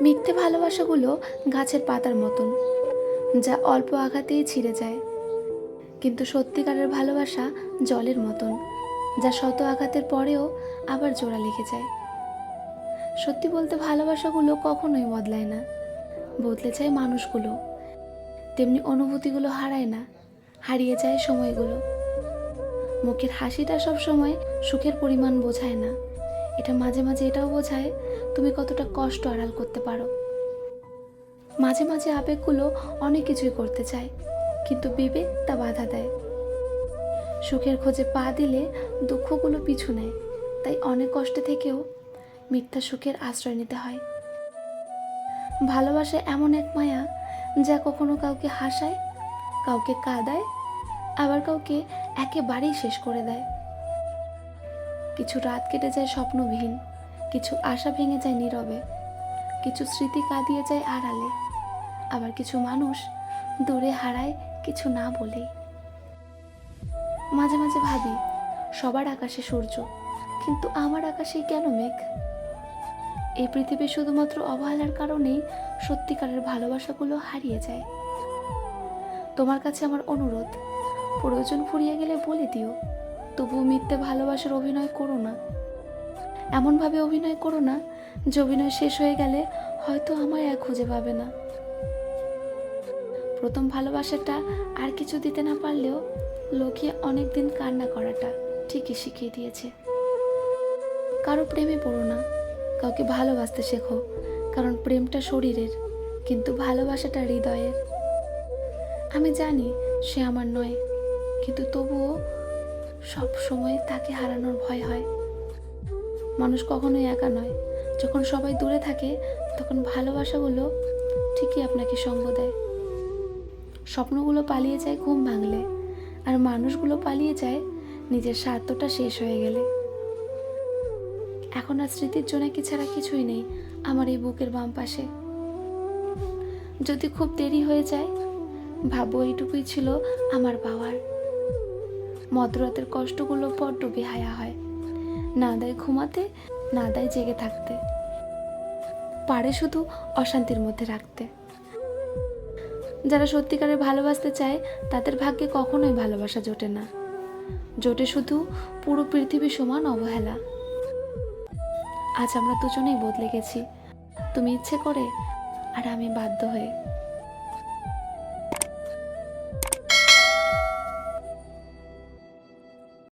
মিথ্যে ভালোবাসাগুলো গাছের পাতার মতন, যা অল্প আঘাতেই ছিঁড়ে যায়। কিন্তু সত্যিকারের ভালোবাসা জলের মতন, যা শত আঘাতের পরেও আবার জোড়া লেগে যায়। সত্যি বলতে ভালোবাসাগুলো কখনোই বদলায় না। বদলে যায় মানুষগুলো। তেমনি অনুভূতিগুলো হারায় না। হারিয়ে যায় সময়গুলো। মুখের হাসিটা সব সময় সুখের পরিমাণ বোঝায় না। এটা মাঝে মাঝে এটাও বোঝায় তুমি কতটা কষ্ট আড়াল করতে পারো। মাঝে মাঝে আবেগগুলো অনেক কিছুই করতে চায়, কিন্তু বিবেক তা বাধা দেয়। সুখের খোঁজে পা দিলে দুঃখগুলো পিছু নেয়, তাই অনেক কষ্টে থেকেও মিথ্যা সুখের আশ্রয় নিতে হয়। ভালোবাসা এমন এক মায়া যা কখনো কাউকে হাসায়, কাউকে কাঁদায়, আবার কাউকে একেবারেই শেষ করে দেয়। কিছু রাত কেটে যায় স্বপ্নবিহীন, কিছু আশা ভেঙে যায় নীরবে, কিছু স্মৃতি কাঁদিয়ে যায় আড়ালে, আবার কিছু মানুষ দূরে হারায় কিছু না বলেই। মাঝে মাঝে ভাবি, সবার আকাশে সূর্য, কিন্তু আমার আকাশে কেন মেঘ? এই পৃথিবী শুধুমাত্র অবহেলার কারণেই সত্যিকারের ভালোবাসাগুলো হারিয়ে যায়। তোমার কাছে আমার অনুরোধ, প্রয়োজন ফুরিয়ে গেলে বলে দিও। তবুও মিথ্যে ভালোবাসার অভিনয় করো না। এমনভাবে অভিনয় করো না, যে অভিনয় শেষ হয়ে গেলে হয়তো আমায় আর খুঁজে পাবে না। প্রথম ভালোবাসাটা আর কিছু দিতে না পারলেও লোকে অনেক দিন কান্না করাটা ঠিকই শিখিয়ে দিয়েছে। কারও প্রেমে পড়ো না, কাউকে ভালোবাসতে শেখো, কারণ প্রেমটা শরীরের, কিন্তু ভালোবাসাটা হৃদয়ের। আমি জানি সে আমার নয়, কিন্তু তবুও সব সময় তাকে হারানোর ভয় হয়। মানুষ কখনোই একা নয়। যখন সবাই দূরে থাকে, তখন ভালোবাসাগুলো ঠিকই আপনাকে সঙ্গ দেয়। স্বপ্নগুলো পালিয়ে যায় ঘুম ভাঙলে, আর মানুষগুলো পালিয়ে যায় নিজের স্বার্থটা শেষ হয়ে গেলে। এখন আর স্মৃতির জন্য কি ছাড়া কিছুই নেই আমার এই বুকের বাম পাশে। যদি খুব দেরি হয়ে যায়, ভাবো এইটুকুই ছিল আমার পাওয়ার। মধ্যরাতের কষ্টগুলো বড্ড বেহায়া হয় না দেয় ঘুমাতে, না দেয় জেগে থাকতে। পারে শুধু অশান্তির মধ্যে রাখতে। যারা সত্যিকারের ভালোবাসতে চায়, তাদের ভাগ্যে কখনোই ভালোবাসা জোটে না। জোটে শুধু পুরো পৃথিবী সমান অবহেলা। আজ আমরা দুজনেই বদলে গেছি। তুমি ইচ্ছে করে, আর আমি বাধ্য হয়ে।